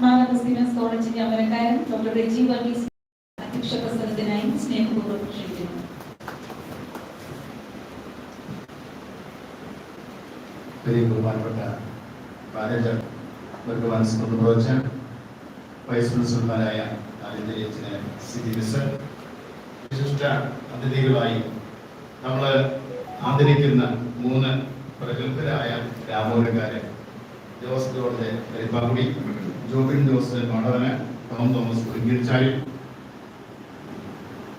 മാനവ സ്റ്റീവൻസ് കോളേജിന്റെ അമരക്കാരൻ ഡോക്ടർ റെജി വർഗീസ് അധ്യക്ഷ പ്രസംഗത്തിനായി സ്നേഹപൂർവം ക്ഷണിക്കുന്നു വലിയ ബഹുമാനപ്പെട്ട മാനേജർ ബർഗവാൻ സുബ്രഹ്മണ്യൻ വൈസ് പ്രിൻസിപ്പൽമാരായ ആലിന്തരിയച്ചന് സിറ്റി മിസ്റ്റർ വിശിഷ്ട അതിഥികളായി നമ്മൾ ആദരിക്കുന്ന മൂന്ന് പ്രഗത്ഭരായ രാമൂരക്കാരെ ജോസ് ജോർജ് കരിപ്പാക്കുടി ജോബിൻ ജോസ് മണവന് ടോം തോമസ് പുളിക്കീഴ്ചാലി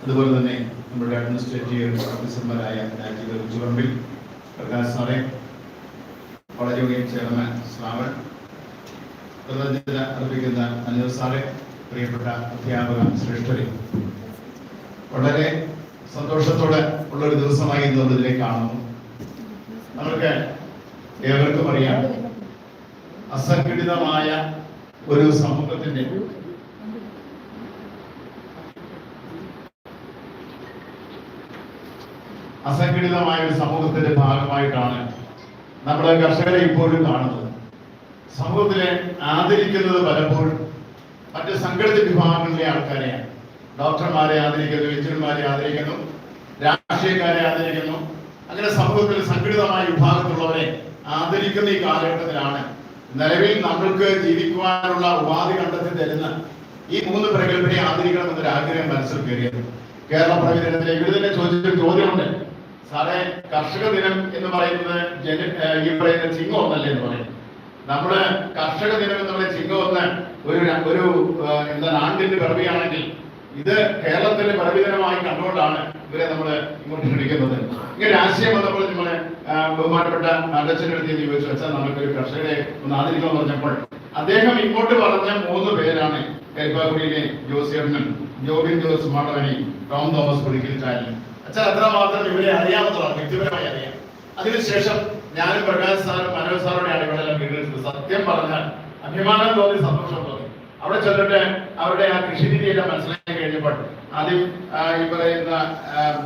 അതുപോലെ തന്നെ നമ്മുടെ അഡ്മിനിസ്ട്രേറ്റീവ് ഓഫീസർമാരായ രാജീവ് ഉച്ചുപറമ്പിൽ പ്രകാശ് സാറെ കോളേജ് യൂണിയൻ ചെയർമാൻ ശ്രാവൺ കൃതജ്ഞത അർപ്പിക്കുന്ന അനിൽ സാറെ പ്രിയപ്പെട്ട അധ്യാപക ശ്രേഷ്ഠരെ. വളരെ സന്തോഷത്തോടെ ഉള്ളൊരു ദിവസമായി ഇന്ന് ഇതിലേക്ക് കാണുന്നു. നമ്മൾക്ക് ഏവർക്കും അറിയാം. അസംഘടിതമായ ഒരു സമൂഹത്തിന്റെ അസംഘടിതമായ ഒരു സമൂഹത്തിന്റെ ഭാഗമായിട്ടാണ് നമ്മുടെ കർഷകരെ ഇപ്പോഴും കാണുന്നത്. സമൂഹത്തിലെ ആദരിക്കുന്നത് പലപ്പോഴും മറ്റ് സംഘടിത വിഭാഗങ്ങളിലെ ആൾക്കാരെയാണ്. ഡോക്ടർമാരെ ആദരിക്കുന്നു എഞ്ചിനീയർമാരെ ആദരിക്കുന്നു രാഷ്ട്രീയക്കാരെ ആദരിക്കുന്നു. അങ്ങനെ സമൂഹത്തിൽ സംഘടിതമായ വിഭാഗത്തിലുള്ളവരെ ആദരിക്കുന്ന ഈ കാലഘട്ടത്തിലാണ് നിലവിൽ നമ്മൾക്ക് ജീവിക്കുവാനുള്ള ഉപാധി കണ്ടെത്തി തരുന്ന ഈ മൂന്ന് പ്രഗത്ഭനെ ആദരിക്കണം എന്നൊരു ആഗ്രഹം മനസ്സിൽ കയറിയത് കേരള പ്രവിധനത്തിലെ ഇവിടെ തന്നെ ചോദിച്ചൊരു ചോദ്യമുണ്ട്. സാറേ കർഷക ദിനം എന്ന് പറയുന്നത് ജന ഈ പറയുന്ന ചിങ്ങം ഒന്നല്ലേ എന്ന് പറയും. നമ്മൾ കർഷക ദിനം എന്ന് പറയുന്ന ചിങ്ങം ഒന്ന് ഒരു ഒരു എന്താ ആണ്ടിന്റെ പിറവിയാണെങ്കിൽ ഇത് കേരളത്തിന്റെ പരവിധനമായി കണ്ടുകൊണ്ടാണ് ഇവരെ നമ്മൾ ഇങ്ങോട്ട് ക്ഷണിക്കുന്നത്. ഇങ്ങനെ രാഷ്ട്രീയം വന്നപ്പോൾ നമ്മളെ ബഹുമാനപ്പെട്ട ഞാൻ ചോദിച്ചു വെച്ചാൽ നമുക്കൊരു കർഷകരെ ഒന്ന് ആദരിക്കണം പറഞ്ഞപ്പോൾ അദ്ദേഹം ഇങ്ങോട്ട് പറഞ്ഞ മൂന്ന് പേരാണ് കരിപ്പാക്കുടിയിലെ ജോസിയണ്ണൻ ജോബിൻ ജോസ് മാടവനി ടോം തോമസ് പുളിക്കൽ ചാനൽ അച്ഛൻ അത്രമാത്രം ഇവരെ അറിയാവുന്നതാണ് വ്യക്തിപരമായി അറിയാം. അതിനുശേഷം ഞാനും പ്രകാശ് സാറും മനോജ് സാറോടെയാണ് ഇവിടെ വീട്ടിൽ സത്യം പറഞ്ഞാൽ അഭിമാനം തോന്നി സന്തോഷം തോന്നി. അവിടെ ചെന്നിട്ട് അവരുടെ ആ കൃഷിരീതിയെല്ലാം മനസ്സിലാക്കി കഴിഞ്ഞപ്പോൾ ആദ്യം ഈ പറയുന്ന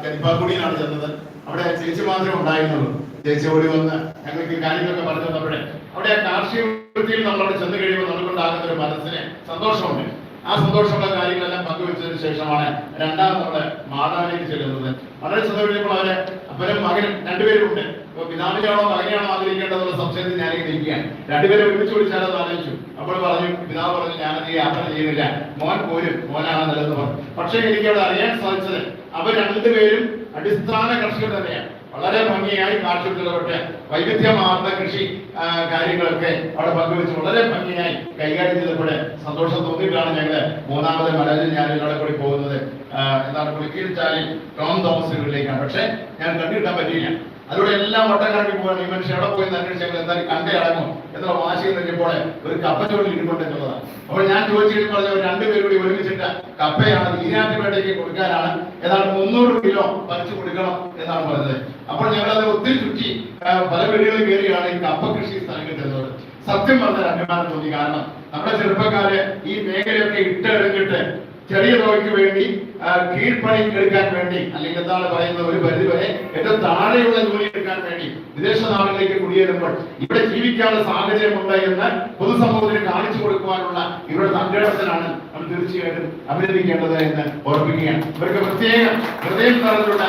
കരിപ്പാക്കുടിയിലാണ് ചെന്നത്. അവിടെ ചേച്ചി മാത്രമേ ഉണ്ടായിരുന്നുള്ളൂ. ചേച്ചി ഓടി വന്ന് ഞങ്ങൾക്ക് കാര്യങ്ങളൊക്കെ പറഞ്ഞു തന്നപ്പോഴേ അവിടെ ആ കാർഷിക വൃത്തിയിൽ നമ്മളവിടെ ചെന്ന് കഴിയുമ്പോൾ നമുക്കുണ്ടാകുന്ന ഒരു മനസ്സിന് സന്തോഷമുണ്ട്. ആ സന്തോഷമുള്ള കാര്യങ്ങളെല്ലാം പങ്കുവെച്ചതിന് ശേഷമാണ് രണ്ടാമത് നമ്മുടെ മാതാവിലേക്ക് ചെല്ലുന്നത്. വളരെ ചെന്ന് കഴിഞ്ഞപ്പോൾ അവർ അപ്പനും മകനും രണ്ടുപേരും ഉണ്ട്. പിതാവിനെയാണോ മകനെയാണോ ആഗ്രഹിക്കേണ്ടതെന്നുള്ള സംശയത്തിൽ ഞാൻ ഇരിക്കുകയാണ്. രണ്ടുപേരും ഒരുമിച്ച് വിളിച്ചാലത് ആലോചിച്ചു. അപ്പോൾ പറഞ്ഞു പിതാവ് പറഞ്ഞു ഞാൻ അത് യാത്ര ചെയ്യുന്നില്ല. മോൻ പോരും മോനാണ് നല്ലത് പറഞ്ഞു. പക്ഷേ എനിക്ക് അവിടെ അറിയാൻ സാധിച്ചത് അവർ രണ്ടുപേരും അടിസ്ഥാന കർഷകർ തന്നെയാണ്. വളരെ ഭംഗിയായി കാർഷികത്തിലൊക്കെ വൈവിധ്യമാർന്ന കൃഷി കാര്യങ്ങളൊക്കെ അവിടെ പങ്കുവെച്ച് വളരെ ഭംഗിയായി കൈകാര്യം ചെയ്തപ്പോൾ സന്തോഷം തോന്നിയിട്ടാണ് ഞങ്ങൾ മൂന്നാമത് മലയിൽ ഞാൻ ഇവിടെ കൂടി പോകുന്നത്. എന്താണ് പുളിക്കീഴ് ചാലിൽ ടോം തോമസിലേക്കാണ് പക്ഷെ ഞാൻ കണ്ടിട്ടാൻ പറ്റിയില്ല. അതിലൂടെ എല്ലാം വട്ടം കണ്ടി പോകാൻ ഈ മനുഷ്യൻ എവിടെ പോയി അന്വേഷിച്ചപ്പോൾ എന്തായാലും കണ്ടേ അടങ്ങും. എന്നുള്ള വാശി കഴിഞ്ഞപ്പോൾ ഒരു കപ്പച്ചോടിൽ ഇരിപ്പുണ്ട് എന്നുള്ളതാണ്. അപ്പോൾ ഞാൻ ചോദിച്ചിട്ട് പറഞ്ഞ രണ്ടുപേരും കൂടി ഒരുമിച്ചിട്ട് കപ്പയാണ് ഈരാറ്റുപേട്ടയ്ക്ക് കൊടുക്കാനാണ്. ഏതാണ്ട് മുന്നൂറ് കിലോ പറിച്ചു കൊടുക്കണം എന്നാണ് പറഞ്ഞത്. അപ്പോൾ ഞങ്ങളത് ഒത്തിരി ചുറ്റി പല വീടുകളിൽ കയറിയാണ് ഈ കപ്പ കൃഷി സ്ഥലം കിട്ടുന്നത് സത്യം പറഞ്ഞാൽ അഭിമാനം തോന്നി. കാരണം നമ്മുടെ ചെറുപ്പക്കാര് ഈ മേഖലയൊക്കെ ഇട്ടെടുത്തിട്ട് ചെറിയ തുകയ്ക്ക് വേണ്ടി കീഴ്പണി എടുക്കാൻ വേണ്ടി അല്ലെങ്കിൽ എന്താണ് പറയുന്നത് ഒരു പരിധി വരെ ഏറ്റവും താഴെയുള്ള ജോലി എടുക്കാൻ വേണ്ടി വിദേശ നാടുകളിലേക്ക് കുടിയേറുമ്പോൾ ഇവിടെ ജീവിക്കാനുള്ള സാഹചര്യമുണ്ട് എന്ന് പൊതുസമൂഹത്തിന് കാണിച്ചു കൊടുക്കുവാനുള്ള ഇവരുടെ സംഘടനത്തിനാണ് നമ്മൾ തീർച്ചയായിട്ടും അഭിനന്ദിക്കേണ്ടത് എന്ന് ഓർമ്മിക്കുകയാണ് ഇവർക്ക് പ്രത്യേകം ഹൃദയം തരത്തിലുള്ള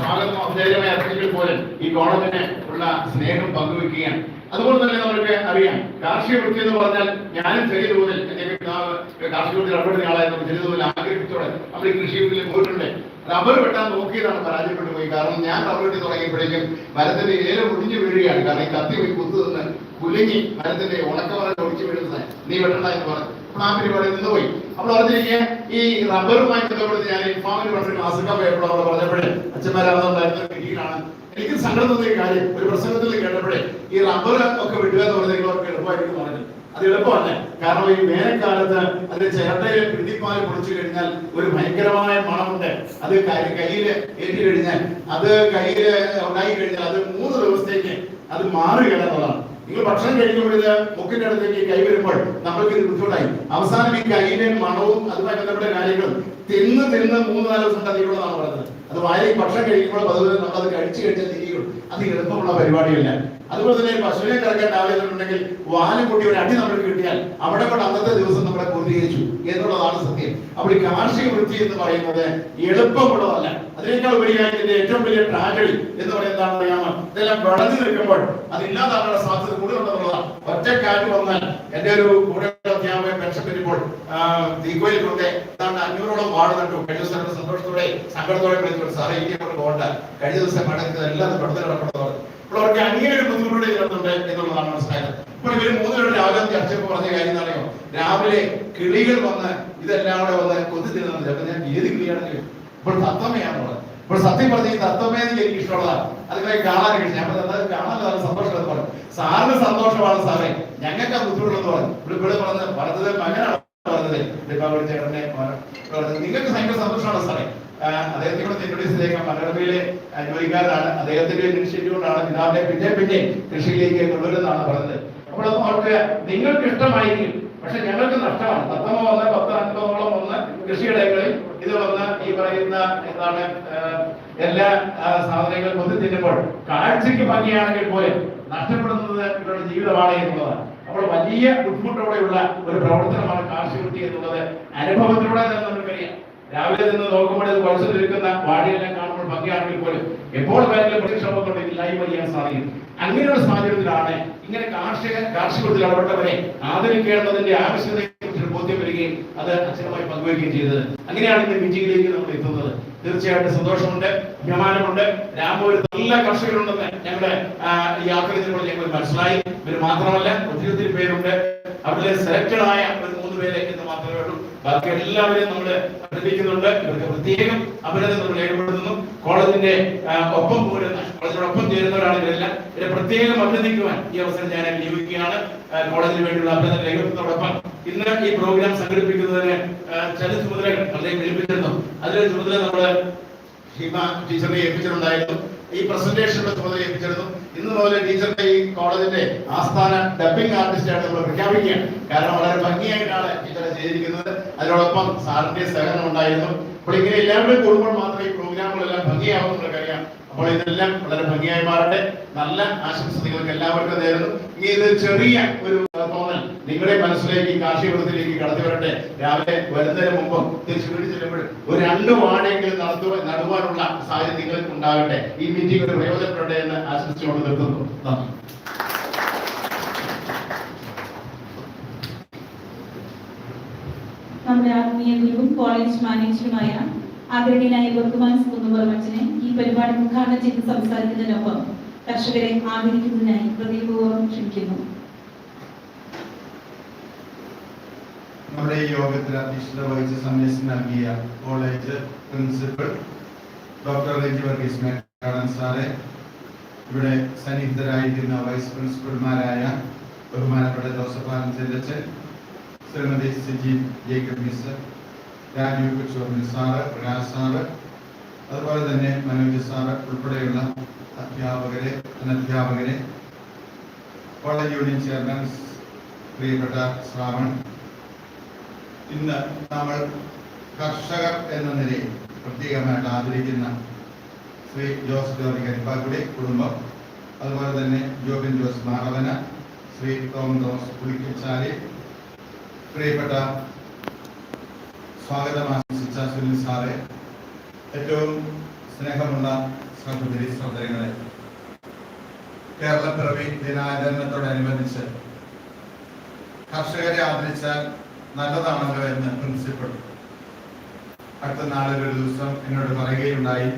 സ്വാഗതം അദ്ദേഹമായി അർപ്പിക്കൽ പോലും ഈ കോളേജിന് ഉള്ള സ്നേഹം പങ്കുവെക്കുകയാണ് അതുപോലെ തന്നെ നമുക്ക് അറിയാം കാർഷിക വൃത്തി എന്ന് പറഞ്ഞാൽ ഞാനും ചെറിയ തോതിൽ എന്റെ പിതാവ് കാർഷിക വൃത്തി ഇടപെടുന്ന ആളായിരുന്നു ചെറിയ തോതിൽ ആഗ്രഹിച്ചോടെ നമ്മൾ ഈ കൃഷി വൃത്തിയിൽ പോയിട്ടുണ്ട്. റബ്ബർ വെട്ടാൻ നോക്കിയതാണ് പരാജയപ്പെട്ടു പോയി. കാരണം ഞാൻ റബ്ബർ തുടങ്ങിയപ്പോഴേക്കും മരത്തിന്റെ ഏല ഒടിഞ്ഞു വീഴുകയാണ്. കാരണം ഈ കത്തി പോയി കുത്തു നിന്ന് കുലുങ്ങി മരത്തിന്റെ ഉണക്കമരം ഒടിച്ചു വീഴുന്നത് നീ വെട്ടണ്ട എന്ന് പറഞ്ഞു. ആ പരിപാടി നിന്നുപോയി അപ്പോൾ അറിഞ്ഞിരിക്കുക ഈ റബ്ബറുമായി ബന്ധപ്പെട്ട് ഞാൻ ഇൻഫാമിന് പറഞ്ഞ ക്ലാസ്സൊക്കെ പോയപ്പോൾ അവിടെ പറഞ്ഞപ്പോഴേ അച്ഛന്മാരാണെന്നുണ്ടായിരുന്ന കിട്ടിയിട്ടാണ് എനിക്ക് സങ്കടം തോന്നിയ കാര്യം ഒരു പ്രസംഗത്തിൽ കേട്ടപ്പോഴേ ഈ റബ്ബർ ഒക്കെ വിടുക എന്ന് പറഞ്ഞെങ്കിൽ അവർക്ക് എളുപ്പമായിട്ട് പറഞ്ഞത് അത് എളുപ്പമല്ല കാരണം ഈ വേനൽക്കാലത്ത് അതിന്റെ ചിരട്ടയിൽ പിണ്ടിപ്പാൽ കുടിച്ചു കഴിഞ്ഞാൽ ഒരു ഭയങ്കരമായ മണമുണ്ട്. അത് കയ്യിൽ ഏറ്റി കഴിഞ്ഞാൽ അത് കയ്യിൽ ഉണ്ടായി കഴിഞ്ഞാൽ അത് മൂന്ന് ദിവസത്തേക്ക് അത് മാറുകയാണ് എന്നുള്ളതാണ് നിങ്ങൾ ഭക്ഷണം കഴിക്കുമ്പോൾ ഇത് മുക്കിന്റെ അടുത്തേക്ക് കൈ വരുമ്പോൾ നമ്മൾക്ക് ഇത് ബുദ്ധിമുട്ടായി. അവസാനം ഈ കയ്യിലെ മണവും അതുമായി ബന്ധപ്പെട്ട കാര്യങ്ങളും തിന്ന് തിന്ന് മൂന്ന് നാല് ദിവസം തന്നിട്ടുള്ളതാണ് പറഞ്ഞത്. അത് വായിൽ ഭക്ഷണം കഴിക്കുമ്പോൾ നമ്മൾ അത് കഴിച്ചു കഴിച്ചാൽ തിരിയുള്ളൂ അത് എളുപ്പമുള്ള പരിപാടിയല്ല. അതുപോലെ തന്നെ പശുവിനെ കറക്കാൻ രാവിലെ ഉണ്ടെങ്കിൽ വാലും കൂട്ടി ഒരു അടി നമ്മൾ കിട്ടിയാൽ അവിടെ കൊണ്ട് അന്നത്തെ ദിവസം നമ്മളെ പൂർത്തീകരിച്ചു എന്നുള്ളതാണ് സത്യം. അപ്പോൾ ഈ കാർഷിക വൃത്തി എന്ന് പറയുന്നത് എളുപ്പമുള്ളതല്ല. അതിനേക്കാൾ ഉപരിയായി ഇതിന്റെ ഏറ്റവും വലിയ ട്രാജഡി എന്ന് പറയുന്നത് അറിയാമോ ഇതെല്ലാം വിളഞ്ഞു നിൽക്കുമ്പോൾ അത് ഇല്ലാതാകാനുള്ള സാധ്യത കൂടുതലുണ്ടെന്നുള്ളതാണ്. ഒറ്റ കാറ്റ് വന്നാൽ എന്റെ ഒരു കൂടെ അധ്യാപകൻ പെൻഷൻ തീക്കോയിൽ കൊണ്ട് അഞ്ഞൂറോളം വാർഡ് നട്ടു. കഴിഞ്ഞ ദിവസം സന്തോഷത്തോടെ സങ്കടത്തോടെ വിളിച്ചു സാറേ ഇനി കൊണ്ട് കഴിഞ്ഞ ദിവസം മടങ്ങുന്നത് എല്ലാം അപ്പോൾ അവർക്ക് അങ്ങനെ ഒരു ബുദ്ധിമുട്ട് ചെയ്യുന്നുണ്ട് എന്നുള്ളതാണ് മനസ്സിലായത്. അപ്പോൾ ഇവർ മൂന്നുപേരുടെ രാവിലെ ചർച്ചയ്ക്ക് പറഞ്ഞ കാര്യം എന്നറിയോ രാവിലെ കിളികൾ വന്ന് ഇതെല്ലാം കൂടെ വന്ന് കൊതി തിരുന്നത് അപ്പൊ ഞാൻ ഏത് കിളിയാണെങ്കിലും ഇപ്പോൾ തത്തമ്മയാണുള്ളത്. ഇപ്പോൾ സത്യം പറഞ്ഞ ഈ തത്തമ്മയെ എനിക്ക് ഇഷ്ടമുള്ളതാണ്. അതുപോലെ കാണാൻ കഴിച്ചു ഞാൻ പറഞ്ഞത് കാണാൻ സന്തോഷം പറഞ്ഞു. സാറിന് സന്തോഷമാണ് സാറേ. ഞങ്ങൾക്ക് ആ ബുദ്ധിമുട്ടെന്ന് പറഞ്ഞു. ഇവിടെ ഇവിടെ പറഞ്ഞത് പറഞ്ഞത് മകനാണ് പറഞ്ഞത്. ചേട്ടനെ നിങ്ങൾക്ക് ഭയങ്കര സന്തോഷമാണ് സാറേ. അദ്ദേഹത്തെ കൂടെ ഇൻട്രൊഡ്യൂസ് ആ, ജോലിക്കാരനാണ് അദ്ദേഹത്തിന്റെ ഇനിഷ്യേറ്റീവ് കൊണ്ടാണ് പിതാവിനെ പിന്നെ പിന്നെ കൃഷിയിലേക്ക് കൊണ്ടുവരുന്നതാണ് പറഞ്ഞത്. അപ്പോൾ അത് അവർക്ക് നിങ്ങൾക്ക് ഇഷ്ടമായിരിക്കും പക്ഷെ ഞങ്ങൾക്ക് നഷ്ടമാണ്. പത്തമ വന്ന് പത്ത് അൻപതോളം വന്ന് കൃഷിയിടങ്ങളിൽ ഇത് വന്ന് ഈ പറയുന്ന എന്താണ് എല്ലാ സാധനങ്ങളും കൊത്തി തിന്നുമ്പോൾ കാഴ്ചയ്ക്ക് ഭംഗിയാണെങ്കിൽ പോലും നഷ്ടപ്പെടുന്നത് ഇവരുടെ ജീവിതമാണ് എന്നുള്ളതാണ്. അപ്പോൾ വലിയ ബുദ്ധിമുട്ടോടെയുള്ള ഒരു പ്രവർത്തനമാണ് കാർഷിക വൃത്തി എന്നുള്ളത് അനുഭവത്തിലൂടെ നമുക്കറിയാം രാവിലെ നിന്ന് നോക്കുമ്പോൾ ഇത് നിൽക്കുന്ന വാടിയെല്ലാം കാണുമ്പോൾ ഭംഗിയാണെങ്കിൽ പോലും എപ്പോൾ വേണമെങ്കിലും പ്രതിക്ഷേപത്തോടെ ഇല്ലായ്മ ചെയ്യാൻ സാധിക്കും അങ്ങനെയുള്ള സാഹചര്യത്തിലാണ് ഇങ്ങനെ കാർഷിക കാർഷികത്തിൽ ഇടപെട്ടവരെ ആദരിക്കേണ്ടതിന്റെ ആവശ്യകതയെ കുറിച്ച് ബോധ്യം വരികയും അത് അച്ഛനുമായി പങ്കുവയ്ക്കുകയും ചെയ്തത്. അങ്ങനെയാണ് ഇന്ന് വിജയിലേക്ക് നമ്മൾ എത്തുന്നത്. തീർച്ചയായിട്ടും സന്തോഷമുണ്ട്. അഭിമാനമുണ്ട്. രാമൂര് നല്ല കർഷകരുണ്ടെന്ന് ഞങ്ങളുടെ യാത്രയിലൂടെ ഞങ്ങൾ മനസ്സിലായി. ഇവർ മാത്രമല്ല ഒത്തിരി ഒത്തിരി പേരുണ്ട്. അവരിലെ സെലക്ടഡ് ആയ ഒരു മൂന്ന് പേരെ എന്ന് മാത്രമേ ഉള്ളൂ. ബാക്കി എല്ലാവരെയും നമ്മൾ അഭിനന്ദിക്കുന്നുണ്ട് ഇവർക്ക് പ്രത്യേകം അഭിനന്ദനം നമ്മൾ രേഖപ്പെടുത്തുന്നു. കോളേജിന്റെ ഒപ്പം പോരുന്ന കോളേജിനോടൊപ്പം ചേരുന്നവരാണ് ഇവരെല്ലാം. ഇവരെ പ്രത്യേകം അഭിനന്ദിക്കുവാൻ ഈ അവസരം ഞാൻ നിയോഗിക്കുകയാണ് കോളേജിന് വേണ്ടിയുള്ള അഭിനന്ദനം രേഖപ്പെടുത്തുന്നതോടൊപ്പം ഇന്ന് ഈ പ്രോഗ്രാം സംഘടിപ്പിക്കുന്നതിന് ചില ചുമതലകൾ വളരെ ഏൽപ്പിച്ചിരുന്നു അതിലെ ചുമതല നമ്മൾ ഹിമ ടീച്ചറിനെ ഏൽപ്പിച്ചിട്ടുണ്ടായിരുന്നു. ഈ പ്രസന്റേഷനുള്ള ചുമതല ഏൽപ്പിച്ചിരുന്നു. ഇന്ന് മുതൽ ടീച്ചറിന്റെ ഈ കോളേജിന്റെ ആസ്ഥാന ഡബിംഗ് ആർട്ടിസ്റ്റ് ആയിട്ട് നമ്മൾ പ്രഖ്യാപിക്കുകയാണ്. കാരണം വളരെ ഭംഗിയായിട്ടാണ് ടീച്ചറെ ചെയ്തിരിക്കുന്നത്. അതിനോടൊപ്പം സാറിന്റെ സഹകരണം ഉണ്ടായിരുന്നു. അപ്പോൾ ഇങ്ങനെ എല്ലാവരും കൂടുമ്പോൾ മാത്രമേ ഈ പ്രോഗ്രാമുകളെല്ലാം ഭംഗിയാവും നമുക്കറിയാം അപ്പോൾ ഇതെല്ലാം വളരെ ഭംഗിയായി മാറട്ടെ. നല്ല ആശംസ നിങ്ങൾക്ക് എല്ലാവർക്കും നേരുന്നു. ഇനി ഇത് ചെറിയ ഒരു തോന്നൽ. നിങ്ങളുടെ മനസ്സിലേക്ക് ഈ കാർഷിക വൃത്തിയിലേക്ക് കടത്തി വരട്ടെ. രാവിലെ വരുന്നതിന് മുമ്പ് തിരിച്ചു വീട്ടിൽ ചെല്ലുമ്പോൾ ഒരു രണ്ട് വാടെങ്കിലും നടത്തു നടുവാനുള്ള സാഹചര്യം നിങ്ങൾക്ക് ഉണ്ടാകട്ടെ. ഈ മീറ്റിംഗ് ഒരു പ്രയോജനപ്പെടട്ടെ എന്ന് ആശംസിച്ചുകൊണ്ട് നിർത്തുന്നു. നന്ദി. നമ്മുടെ ആത്മീയ ഗുരുവും കോളേജ് മാനേജറുമായ ആദരണീയനായ ബഹുമാൻ കുന്നുപറമച്ചനെ ഈ പരിപാടി ഉദ്ഘാടനം ചെയ്ത് സംസാരിക്കുന്നതിനൊപ്പം കർഷകരെ ആദരിക്കുന്നതിനായി പ്രതീകപൂർവം ക്ഷണിക്കുന്നു. നമ്മുടെ യോഗത്തിൽ അധ്യക്ഷത വഹിച്ച സന്ദേശം നൽകിയ college principal doctor Reji Varghese Mekkadan സാറെ ഇവിടെ സന്നിഹിതരായിരിക്കുന്ന വൈസ് പ്രിൻസിപ്പൽമാരായ ബഹുമാനപ്പെട്ട ജോസഫ് ആനന്ദ് ചെല്ലച്ചൻ ശ്രീമതി സിജി ജേക്കബ് മിസ് രാജീവ് കൊച്ചോറിന് സാറ് പ്രകാശ് സാറ് അതുപോലെ തന്നെ മനോജ് സാറ് ഉൾപ്പെടെയുള്ള അധ്യാപകരെ അനധ്യാപകരെ കോളേജ് യൂണിയൻ ചെയർമാൻ പ്രിയപ്പെട്ട ശ്രാവൺ ഇന്ന് നമ്മൾ കർഷകർ എന്ന നിലയിൽ പ്രത്യേകമായിട്ട് ആദരിക്കുന്ന ശ്രീ ജോസ് ജോർജ് കരിപ്പാക്കുടി കുടുംബം അതുപോലെ തന്നെ ജോബിൻ ജോസ് മാറവന ശ്രീ ടോം തോമസ് പുളിക്കച്ചാലി പ്രിയപ്പെട്ട സ്വാഗതം ആശംസിച്ച സുനിൽ സാറെ ഏറ്റവും സ്നേഹമുള്ള സഹോദരി സഹോദരങ്ങളെ കേരളപ്പിറവി ദിനാചരണത്തോടനുബന്ധിച്ച് കർഷകരെ ആദരിച്ചാൽ നല്ലതാണല്ലോ എന്ന് പ്രിൻസിപ്പൾ അടുത്ത നാളിൽ ഒരു ദിവസം എന്നോട് പറയുകയുണ്ടായി.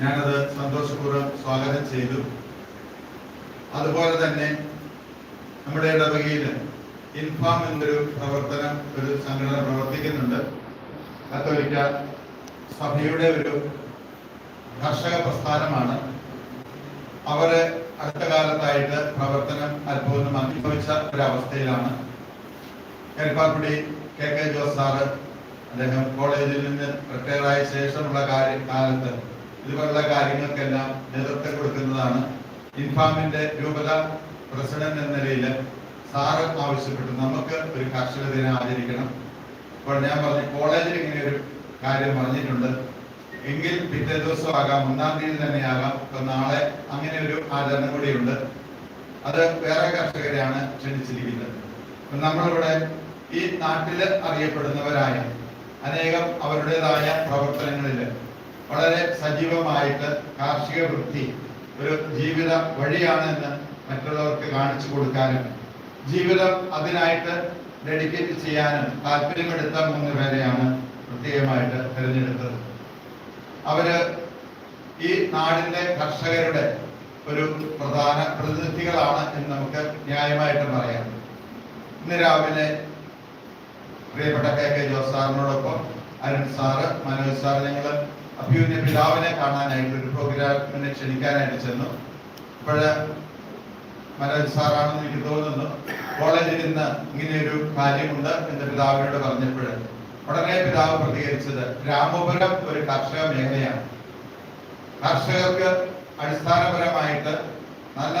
ഞാനത് സന്തോഷപൂർവം സ്വാഗതം ചെയ്തു. അതുപോലെ തന്നെ നമ്മുടെ ഇടവകയിൽ ഇൻഫാം എന്നൊരു പ്രവർത്തനം ഒരു സംഘടന പ്രവർത്തിക്കുന്നുണ്ട്. കത്തോലിക്ക സഭയുടെ ഒരു കർഷക പ്രസ്ഥാനമാണ്. അവർ അടുത്ത കാലത്തായിട്ട് പ്രവർത്തനം അത്ഭുതം അനുഭവിച്ച ഒരവസ്ഥയിലാണ്. Karippakudi K K Jose sir അദ്ദേഹം കോളേജിൽ നിന്ന് റിട്ടയർ ശേഷമുള്ള കാര്യ കാലത്ത് ഇതുപോലുള്ള കാര്യങ്ങൾക്കെല്ലാം നേതൃത്വം കൊടുക്കുന്നതാണ്. ഇൻഫാമിന്റെ രൂപത പ്രസിഡന്റ് എന്ന നിലയിൽ സാറ് ആവശ്യപ്പെട്ടു. നമുക്ക് ഒരു കർഷക ദിനം ആചരിക്കണം. അപ്പോൾ ഞാൻ പറഞ്ഞു കോളേജിൽ ഇങ്ങനെ ഒരു കാര്യം പറഞ്ഞിട്ടുണ്ട്. എങ്കിൽ പിറ്റേ ദിവസം ആകാം ഒന്നാം തീയതി തന്നെ ആകാം. ഇപ്പൊ നാളെ അങ്ങനെ ഒരു ആചരണം കൂടിയുണ്ട്. അത് വേറെ കർഷകരെയാണ് ക്ഷണിച്ചിരിക്കുന്നത്. നമ്മളിവിടെ ഈ നാട്ടിൽ അറിയപ്പെടുന്നവരായ അനേകം അവരുടേതായ പ്രവർത്തനങ്ങളിൽ വളരെ സജീവമായിട്ട് കാർഷിക വൃത്തി ഒരു ജീവിത വഴിയാണ് എന്ന് മറ്റുള്ളവർക്ക് കാണിച്ചു കൊടുക്കാനും ജീവിതം അതിനായിട്ട് ഡെഡിക്കേറ്റ് ചെയ്യാനും താല്പര്യമെടുത്ത മൂന്ന് പേരെയാണ് പ്രത്യേകമായിട്ട് തിരഞ്ഞെടുത്തത്. അവർ ഈ നാടിന്റെ കർഷകരുടെ ഒരു പ്രധാന പ്രതിനിധികളാണ് എന്ന് നമുക്ക് ന്യായമായിട്ട് പറയാം. ഇന്ന് രാവിലെ പ്രിയപ്പെട്ട കെ കെ ജോസ് സാറിനോടൊപ്പം അരുൺ സാറ് മനോജ് സാർ ഞങ്ങൾ അഭിയുന്ന പിതാവിനെ കാണാനായിട്ട് ഒരു പ്രോഗ്രാമിനെ ക്ഷണിക്കാനായിട്ട് ചെന്നു. ഇപ്പോഴ് മനോജ് സാറാണെന്ന് എനിക്ക് തോന്നുന്നു. കോളേജിൽ ഇന്ന് ഇങ്ങനെയൊരു കാര്യമുണ്ട് എന്ന് പിതാവിനോട് പറഞ്ഞപ്പോൾ ഉടനെ പിതാവ് പ്രതികരിച്ചത് രാമപുരം ഒരു കർഷക മേഖലയാണ്. കർഷകർക്ക് അടിസ്ഥാനപരമായിട്ട് നല്ല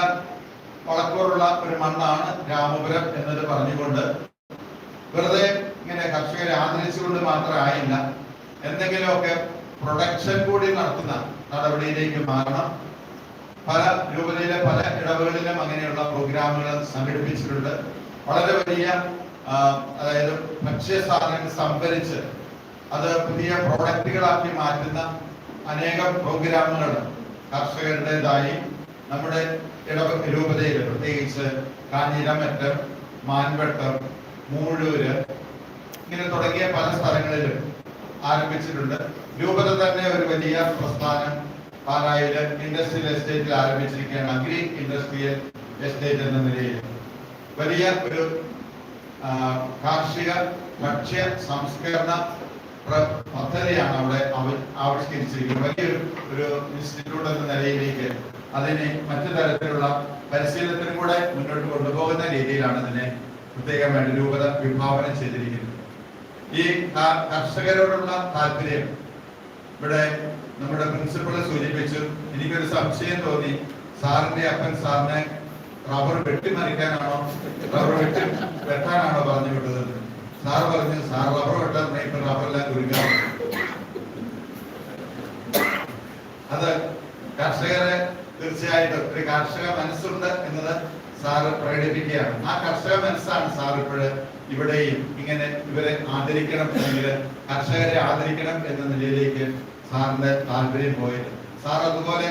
വളക്കൂറുള്ള ഒരു മണ്ണാണ് രാമപുരം എന്നത് പറഞ്ഞുകൊണ്ട് വെറുതെ ഇങ്ങനെ കർഷകരെ ആദരിച്ചുകൊണ്ട് മാത്രമായില്ല എന്തെങ്കിലുമൊക്കെ പ്രൊഡക്ഷൻ കൂടി നടത്തുന്ന നടപടിയിലേക്ക് മാറണം. പല രൂപതയിലെ പല ഇടവുകളിലും അങ്ങനെയുള്ള പ്രോഗ്രാമുകൾ സംഘടിപ്പിച്ചിട്ടുണ്ട്. വളരെ വലിയ അതായത് ഭക്ഷ്യ സാധനങ്ങൾ സംഭരിച്ച് അത് പുതിയ പ്രോഡക്റ്റുകളാക്കി മാറ്റുന്ന അനേകം പ്രോഗ്രാമുകൾ കർഷകരുടേതായി നമ്മുടെ ഇടവ രൂപതയിൽ പ്രത്യേകിച്ച് കാഞ്ഞിരമറ്റം മാൻവട്ടം മൂഴൂര് ഇങ്ങനെ തുടങ്ങിയ പല സ്ഥലങ്ങളിലും ആരംഭിച്ചിട്ടുണ്ട്. രൂപത തന്നെ ഒരു വലിയ പ്രസ്ഥാനം പാലായിൽ ഇൻഡസ്ട്രിയൽ എസ്റ്റേറ്റിൽ ആരംഭിച്ചിരിക്കുകയാണ്. അഗ്രി ഇൻഡസ്ട്രിയൽ എസ്റ്റേറ്റ് എന്ന നിലയിൽ വലിയ ഒരു കാർഷിക ഭക്ഷ്യ സംസ്കരണ പദ്ധതിയാണ് അവിടെ അവ- ആവിഷ്കരിച്ചിരിക്കുന്നത്. വലിയൊരു ഒരു ഇൻസ്റ്റിറ്റ്യൂട്ട് എന്ന നിലയിലേക്ക് അതിനെ മറ്റു തരത്തിലുള്ള പരിശീലനത്തിനും കൂടെ മുന്നോട്ട് കൊണ്ടുപോകുന്ന രീതിയിലാണ് ഇതിനെ പ്രത്യേകമായിട്ട് രൂപത വിഭാവനം ചെയ്തിരിക്കുന്നത്. ഈ കർഷകരോടുള്ള താല്പര്യം ഇവിടെ നമ്മുടെ പ്രിൻസിപ്പളെ സൂചിപ്പിച്ചു. എനിക്കൊരു സംശയം തോന്നി. സാറിന്റെ അപ്പൻ സാറിനെ റബ്ബർ വെട്ടിമറിക്കാനാണോ? റബ്ബർ വെട്ടി വെട്ടാനാണോ പറഞ്ഞു വിട്ടത് സാർ പറഞ്ഞു സാർ റബ്ബർ വെട്ടാൻ ഇപ്പൊ റബ്ബറെല്ലാം കുരുക്കാൻ അത് കർഷകരെ തീർച്ചയായിട്ടും ഒരു കർഷക മനസ്സുണ്ട് എന്നത് സാറ് പ്രകടിപ്പിക്കുകയാണ്. ആ കർഷക മനസ്സാണ് സാർ ഇപ്പോഴ് ഇവിടെയും ഇങ്ങനെ ഇവരെ ആദരിക്കണം അല്ലെങ്കിൽ കർഷകരെ ആദരിക്കണം എന്ന നിലയിലേക്ക് സാറിന്റെ താല്പര്യം പോയത്. സാർ അതുപോലെ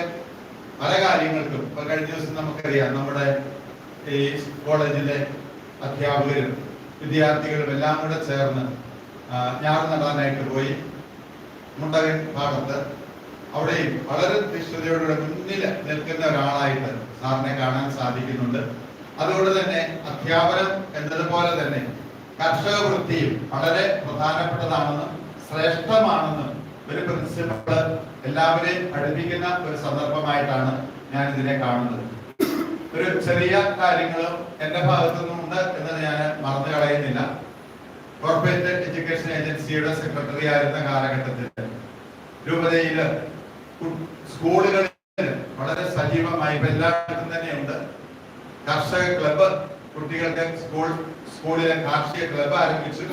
പല കാര്യങ്ങൾക്കും ഇപ്പൊ കഴിഞ്ഞ ദിവസം നമുക്കറിയാം നമ്മുടെ ഈ കോളേജിലെ അധ്യാപകരും വിദ്യാർത്ഥികളും എല്ലാം കൂടെ ചേർന്ന് ഞാറ് നടാനായിട്ട് പോയി മുണ്ടകൻ ഭാഗത്ത്. അവിടെയും വളരെ നിഷ്ഠതയോടെ മുന്നിൽ നിൽക്കുന്ന ഒരാളായിട്ട് സാറിനെ കാണാൻ സാധിക്കുന്നുണ്ട്. അതുകൊണ്ട് തന്നെ അധ്യാപനം എന്നതുപോലെ തന്നെ കർഷക വൃത്തിയും വളരെ പ്രധാനപ്പെട്ടതാണെന്നും ശ്രേഷ്ഠമാണെന്നും ഒരു പ്രിൻസിപ്പൾ എല്ലാവരെയും പഠിപ്പിക്കുന്ന ഒരു സന്ദർഭമായിട്ടാണ് ഞാൻ ഇതിനെ കാണുന്നത്. ഒരു ചെറിയ കാര്യങ്ങളും എന്റെ ഭാഗത്തുനിന്നും ഉണ്ട് എന്നത് ഞാൻ മറന്നു കളയുന്നില്ല. കോർപ്പറേറ്റ് എഡ്യൂക്കേഷൻ ഏജൻസിയുടെ സെക്രട്ടറി ആയിരുന്ന കാലഘട്ടത്തിൽ രൂപതയിൽ സ്കൂളുകളിൽ വളരെ സജീവമായി എല്ലായിടത്തും തന്നെയുണ്ട്. കർഷക ക്ലബ്ബ് കുട്ടികൾക്ക് സ്കൂൾ സ്കൂളിലെ കാർഷിക ക്ലബ്ബ് ആരംഭിച്ചു.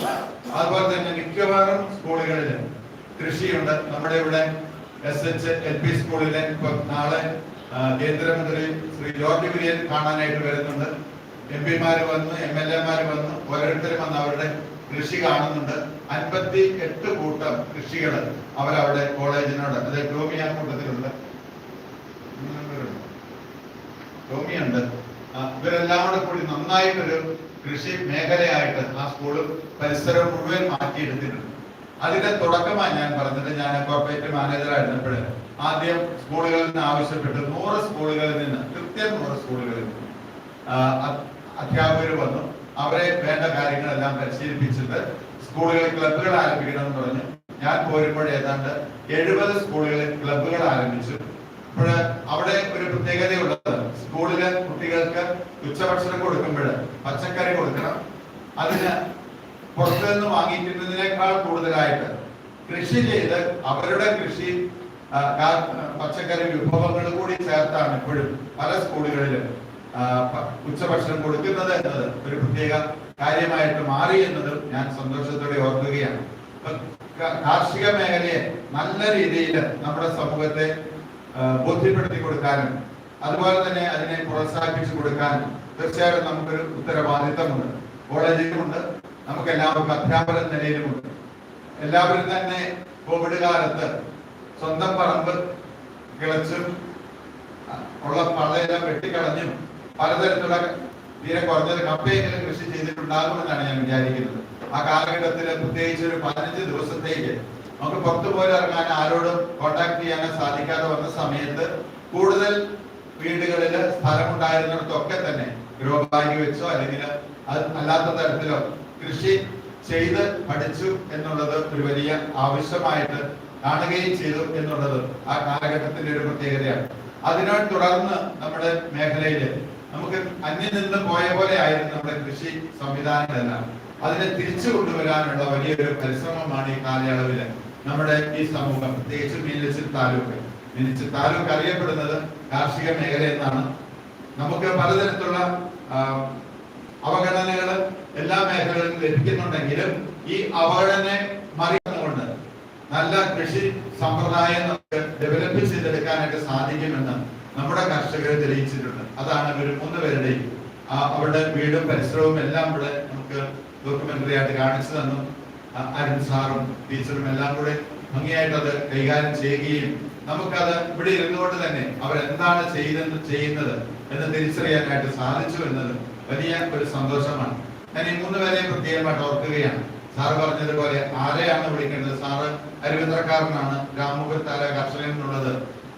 അതുപോലെ തന്നെ മിക്കവാറും സ്കൂളുകളിൽ കൃഷിയുണ്ട്. നമ്മുടെ ഇവിടെ എസ് എച്ച് എൽ പി സ്കൂളിലെ നാളെ കേന്ദ്രമന്ത്രി ശ്രീ ജോർജ് കുര്യൻ കാണാനായിട്ട് വരുന്നുണ്ട്. എം പിമാർ വന്നു എം എൽ എമാർ വന്നു ഓരോരുത്തരും വന്ന് അവരുടെ കൃഷി കാണുന്നുണ്ട്. അൻപത്തി എട്ട് കൂട്ടം കൃഷികൾ അവരവിടെ കോളേജിനോട് അതായത് ടോമി കൂട്ടത്തിലുണ്ട്. ടോമിയുണ്ട്. ഇവരെല്ലാം കൂടെ കൂടി നന്നായിട്ടൊരു കൃഷി മേഖലയായിട്ട് ആ സ്കൂളും പരിസരം മുഴുവൻ മാറ്റിയെടുത്തിട്ടുണ്ട്. അതിന്റെ തുടക്കമായി ഞാൻ പറഞ്ഞത് ഞാൻ കോർപ്പറേറ്റ് മാനേജർ ആയിരുന്നപ്പോൾ ആദ്യം സ്കൂളുകളിൽ നിന്ന് ആവശ്യപ്പെട്ട് നൂറ് സ്കൂളുകളിൽ നിന്ന് കൃത്യം നൂറ് സ്കൂളുകളിൽ നിന്ന് അധ്യാപകർ വന്നു. അവരെ വേണ്ട കാര്യങ്ങളെല്ലാം പരിശീലിപ്പിച്ചിട്ട് സ്കൂളുകളിൽ ക്ലബ്ബുകൾ ആരംഭിക്കണമെന്ന് പറഞ്ഞു ഞാൻ പോരുമ്പോൾ ഏതാണ്ട് എഴുപത് സ്കൂളുകളിൽ ക്ലബ്ബുകൾ ആരംഭിച്ചു. അപ്പോൾ അവിടെ ഒരു പ്രത്യേകതയുള്ളത് സ്കൂളിലെ കുട്ടികൾക്ക് ഉച്ചഭക്ഷണം കൊടുക്കുമ്പോൾ പച്ചക്കറി കൊടുക്കണം. അതിന് പുറത്തു നിന്ന് വാങ്ങിക്കുന്നതിനേക്കാൾ കൂടുതലായിട്ട് കൃഷി ചെയ്ത് അവരുടെ കൃഷി പച്ചക്കറി വിഭവങ്ങൾ കൂടി ചേർത്താണ് ഇപ്പോഴും പല സ്കൂളുകളിലും ഉച്ചഭക്ഷണം കൊടുക്കുന്നത് എന്നത് ഒരു പ്രത്യേക കാര്യമായിട്ട് മാറി എന്നത് ഞാൻ സന്തോഷത്തോടെ ഓർക്കുകയാണ്. കാർഷിക മേഖലയെ നല്ല രീതിയിൽ നമ്മുടെ സമൂഹത്തെ ബോധ്യപ്പെടുത്തി കൊടുക്കാനും അതുപോലെ തന്നെ അതിനെ പ്രോത്സാഹിപ്പിച്ചു കൊടുക്കാനും തീർച്ചയായിട്ടും നമുക്കൊരു ഉത്തരവാദിത്തമുണ്ട്. കോളേജിലുമുണ്ട് നമുക്ക് എല്ലാവർക്കും അധ്യാപകൻ നിലയിലുമുണ്ട്. എല്ലാവരും തന്നെ കോവിഡ് കാലത്ത് സ്വന്തം പറമ്പ് കിളച്ചും ഉള്ള പഴയെല്ലാം വെട്ടിക്കളഞ്ഞും പലതരത്തിലുള്ള തീരെ കുറഞ്ഞത് കപ്പയെങ്കിലും കൃഷി ചെയ്തിട്ടുണ്ടാകുമെന്നാണ് ഞാൻ വിചാരിക്കുന്നത്. ആ കാലഘട്ടത്തിൽ പ്രത്യേകിച്ച് ഒരു പതിനഞ്ച് ദിവസത്തേക്ക് നമുക്ക് പുറത്തു പോയി ഇറങ്ങാൻ ആരോടും കോണ്ടാക്ട് ചെയ്യാനോ സാധിക്കാതെ വന്ന സമയത്ത് കൂടുതൽ വീടുകളിൽ സ്ഥലമുണ്ടായിരുന്നിടത്തൊക്കെ തന്നെ ഗ്രോ വെച്ചോ അല്ലെങ്കിൽ അത് അല്ലാത്ത തരത്തിലോ കൃഷി ചെയ്ത് പഠിച്ചു എന്നുള്ളത് ഒരു വലിയ ആവശ്യമായിട്ട് കാണുകയും ചെയ്തു എന്നുള്ളത് ആ കാലഘട്ടത്തിന്റെ ഒരു പ്രത്യേകതയാണ്. അതിനാൽ തുടർന്ന് നമ്മുടെ മേഖലയിൽ നമുക്ക് അന്യം നിന്ന് പോയ പോലെ ആയിരുന്നു നമ്മുടെ കൃഷി സംവിധാനങ്ങളെല്ലാം. അതിനെ തിരിച്ചു കൊണ്ടുവരാനുള്ള വലിയൊരു പരിശ്രമമാണ് ഈ കാലയളവിൽ നമ്മുടെ ഈ സമൂഹം പ്രത്യേകിച്ച് മീനച്ചിൽ താലൂക്ക്. മീനച്ചിൽ താലൂക്ക് അറിയപ്പെടുന്നത് കാർഷിക മേഖല എന്നാണ്. നമുക്ക് പലതരത്തിലുള്ള അവഗണനകൾ എല്ലാ മേഖലകളിലും ലഭിക്കുന്നുണ്ടെങ്കിലും ഈ അവഗണനെ മറികടന്നുകൊണ്ട് നല്ല കൃഷി സമ്പ്രദായം നമുക്ക് ഡെവലപ്പ് ചെയ്തെടുക്കാനായിട്ട് സാധിക്കുമെന്ന് നമ്മുടെ കർഷകർ തെളിയിച്ചിട്ടുണ്ട്. അതാണ് ഇവർ മൂന്ന് പേരുടെയും അവരുടെ വീടും പരിസരവും എല്ലാം ഇവിടെ നമുക്ക് ഡോക്യുമെന്ററി ആയിട്ട് കാണിച്ചു തന്നു. അരുൺ സാറും ടീച്ചറും എല്ലാം കൂടെ ഭംഗിയായിട്ട് അത് കൈകാര്യം ചെയ്യുകയും നമുക്കത് ഇവിടെ ഇരുന്നുകൊണ്ട് തന്നെ അവരെന്താണ് ചെയ്തെന്ന് ചെയ്യുന്നത് എന്ന് തിരിച്ചറിയാനായിട്ട് സാധിച്ചു എന്നത് വലിയ ഒരു സന്തോഷമാണ്. ഞാൻ ഈ മൂന്ന് പേരെയും പ്രത്യേകമായിട്ട് ഓർക്കുകയാണ്. സാറ് പറഞ്ഞതുപോലെ ആരെയാണ് വിളിക്കേണ്ടത്? സാറ് അരവിന്ദ്രക്കാരനാണ് രാമപുരത്താല കർഷകൻ എന്നുള്ളത്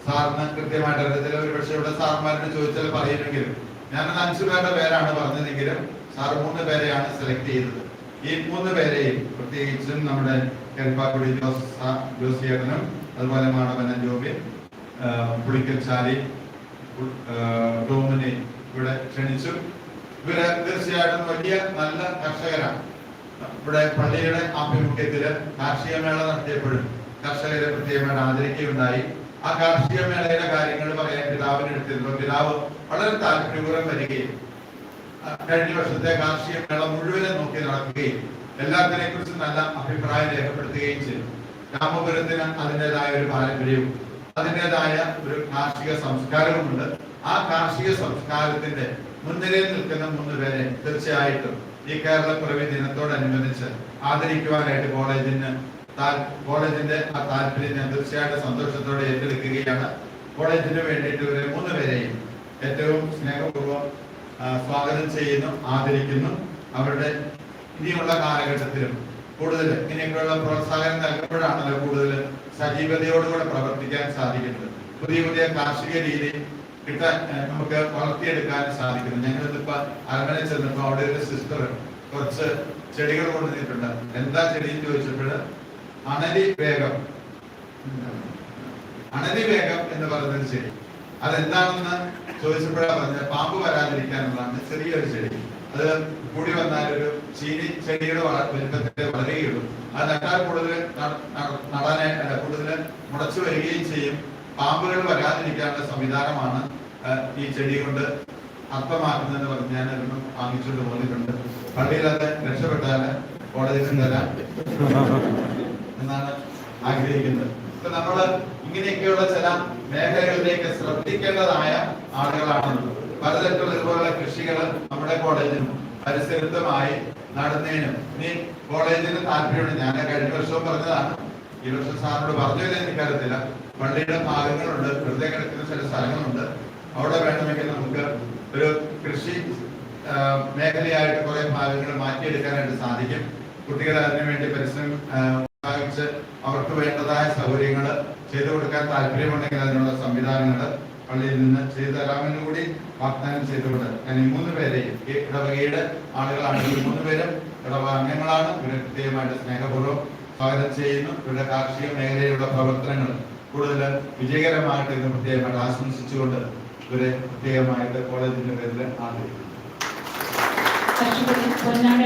സാറിന് കൃത്യമായിട്ട് അറിയത്തില്ല ഒരു പക്ഷേ ഇവിടെ സാർമാരോട് ചോദിച്ചാൽ പറയുമെങ്കിലും ഞാൻ അഞ്ചു പേരുടെ പേരാണ് പറഞ്ഞതെങ്കിലും സാർ മൂന്ന് പേരെയാണ് സെലക്ട് ചെയ്തത്. ഈ മൂന്ന് പേരെയും പ്രത്യേകിച്ചും നമ്മുടെ കരിപ്പാക്കുടി ജോസ് ജോസിയേട്ടനും അതുപോലെ മാണവന ജോബി പുളിക്കൽ ചാലി ഡോമിനെ ഇവിടെ ക്ഷണിച്ചു. ഇവർ തീർച്ചയായിട്ടും വലിയ നല്ല കർഷകരാണ്. ഇവിടെ പള്ളിയുടെ ആഭിമുഖ്യത്തിൽ കാർഷിക മേള നടത്തിയപ്പോഴും കർഷകരെ പ്രത്യേകമായിട്ട് ആദരിക്കുകയുണ്ടായി. ആ കാർഷിക മേളയുടെ കാര്യങ്ങൾ പറയാൻ പിതാവിന് എടുത്തിരുന്നു പിതാവ് വളരെ താല്പര്യപൂർവം വരികയും കഴിഞ്ഞ വർഷത്തെ കാർഷിക മേള മുഴുവനും നോക്കി നടക്കുകയും എല്ലാത്തിനെ കുറിച്ച് നല്ല അഭിപ്രായം രേഖപ്പെടുത്തുകയും ചെയ്തു. രാമപുരത്തിന് അതിന്റെതായ ഒരു പാരമ്പര്യവും അതിന്റെതായ ഒരു കാർഷിക സംസ്കാരവുമുണ്ട്. ആ കാർഷിക സംസ്കാരത്തിന്റെ മുൻനിരയിൽ നിൽക്കുന്ന മൂന്ന് പേരെ തീർച്ചയായിട്ടും ഈ കേരളപ്പിറവി ദിനത്തോടനുബന്ധിച്ച് ആദരിക്കുവാനായിട്ട് കോളേജിന് കോളേജിന്റെ ആ താല്പര്യം ഞാൻ തീർച്ചയായിട്ടും സന്തോഷത്തോടെ ഏറ്റെടുക്കുകയാണ്. കോളേജിന് വേണ്ടിയിട്ട് ഇവരെ മൂന്ന് പേരെയും ഏറ്റവും സ്നേഹപൂർവം സ്വാഗതം ചെയ്യുന്നു ആദരിക്കുന്നു. അവരുടെ ഇനിയുള്ള കാലഘട്ടത്തിലും കൂടുതൽ ഇങ്ങനെയൊക്കെയുള്ള പ്രോത്സാഹനം നൽകുമ്പോഴാണല്ലോ കൂടുതൽ സജീവതയോടുകൂടെ പ്രവർത്തിക്കാൻ സാധിക്കുന്നത്. പുതിയ പുതിയ കാർഷിക രീതി കിട്ടാൻ നമുക്ക് വളർത്തിയെടുക്കാൻ സാധിക്കുന്നു. ഞങ്ങളിതിപ്പോ അരമന ചെന്നപ്പോ അവിടെ ഒരു സിസ്റ്റർ കുറച്ച് ചെടികൾ കൊണ്ടുവന്നിട്ടുണ്ട്. എന്താ ചെടി ചോദിച്ചപ്പോൾ അണലി വേഗം. അണലി വേഗം എന്ന് പറയുന്നൊരു ചെടി. അതെന്താണെന്ന് ചോദിച്ചപ്പോഴാണ് പറഞ്ഞത്? പാമ്പ് വരാതിരിക്കാനുള്ളതാണ് ചെറിയൊരു ചെടി. അത് കൂടി വന്നാൽ ഒരു ചീനി ചെടിയുടെ വലിപ്പത്തിൽ വളരുകയുള്ളൂ അത് നട്ടാൽ കൂടുതൽ ന- ന- അല്ല കൂടുതൽ മുടച്ചു വരികയും ചെയ്യും. പാമ്പുകൾ വരാതിരിക്കാനുള്ള സംവിധാനമാണ് ഈ ചെടി കൊണ്ട് അർത്ഥമാക്കുന്നതെന്ന് പറഞ്ഞ് ഞാൻ അതൊന്നും വാങ്ങിച്ചുകൊണ്ട് പോന്നിട്ടുണ്ട്. പള്ളിയിൽ അത് രക്ഷപ്പെട്ടാൽ കോളേജിൽ തരാം എന്നാണ് ആഗ്രഹിക്കുന്നത്. ഇപ്പൊ നമ്മൾ ഇങ്ങനെയൊക്കെയുള്ള ചില മേഖലകളിലേക്ക് ശ്രദ്ധിക്കേണ്ടതായ ആളുകളാണ് പലതരത്തിലുള്ള ഇതുപോലുള്ള കൃഷികൾ നമ്മുടെ കോളേജിനും പരിസരത്തുമായി നടന്നതിനും ഇനി കോളേജിന് താല്പര്യമുണ്ട്. ഞാൻ കഴിഞ്ഞ വർഷവും പറഞ്ഞതാണ്. ഈ വർഷം സാറിനോട് പറഞ്ഞില്ല എനിക്കറിയത്തില്ല. പള്ളിയുടെ ഭാഗങ്ങളുണ്ട്. വെറുതെ കിടക്കുന്ന ചില സ്ഥലങ്ങളുണ്ട്. അവിടെ വേണമെങ്കിൽ നമുക്ക് ഒരു കൃഷി മേഖലയായിട്ട് കുറെ ഭാഗങ്ങൾ മാറ്റിയെടുക്കാനായിട്ട് സാധിക്കും. കുട്ടികളെ അതിനുവേണ്ടി പരിശ്രമം അവർക്ക് വേണ്ടതായ സൗകര്യങ്ങൾ ചെയ്തു കൊടുക്കാൻ താല്പര്യമുണ്ടെങ്കിൽ അതിനുള്ള സംവിധാനങ്ങൾ പള്ളിയിൽ നിന്ന് ശ്രീധരാമനും കൂടി വാഗ്ദാനം ചെയ്തുകൊണ്ട് ഞാൻ ഈ മൂന്ന് പേരെയും ഇടവകയുടെ ആളുകളാണ്. ഈ മൂന്ന് പേരും ഇടവക അംഗങ്ങളാണ്. ഇവരെ കൃത്യമായിട്ട് സ്നേഹപൂർവം സ്വാഗതം ചെയ്യുന്നു. ഇവരുടെ കാർഷിക മേഖലയിലുള്ള പ്രവർത്തനങ്ങൾ കൂടുതൽ വിജയകരമായിട്ട് ഇന്ന് പ്രത്യേകമായിട്ട് ആശംസിച്ചുകൊണ്ട് ഇവരെ പ്രത്യേകമായിട്ട് കോളേജിന്റെ പേരിൽ ആദരിക്കുന്നു. പൊന്നാട്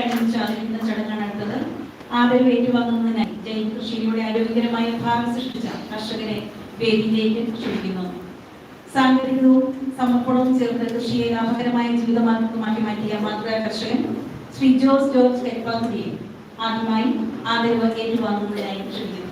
ഏറ്റുവാങ്ങുന്നതിനായി ജൈൻ കൃഷിയിലൂടെ ആരോഗ്യകരമായ ഭാവം സൃഷ്ടിച്ച കർഷകരെ വേദിയിലേക്ക് ക്ഷണിക്കുന്നു. സാങ്കേതികവും സമർപ്പണവും ചേർത്ത് കൃഷിയെ ലാഭകരമായ ജീവിതമാർഗമാക്കി മാറ്റിയ മാതൃകാ കർഷകൻ ശ്രീ ജോസ് ജോർജ് കെപ്പാസിയെ ആദ്യമായി ആദരവ് ഏറ്റുവാങ്ങുന്നതിനായി ക്ഷണിക്കുന്നു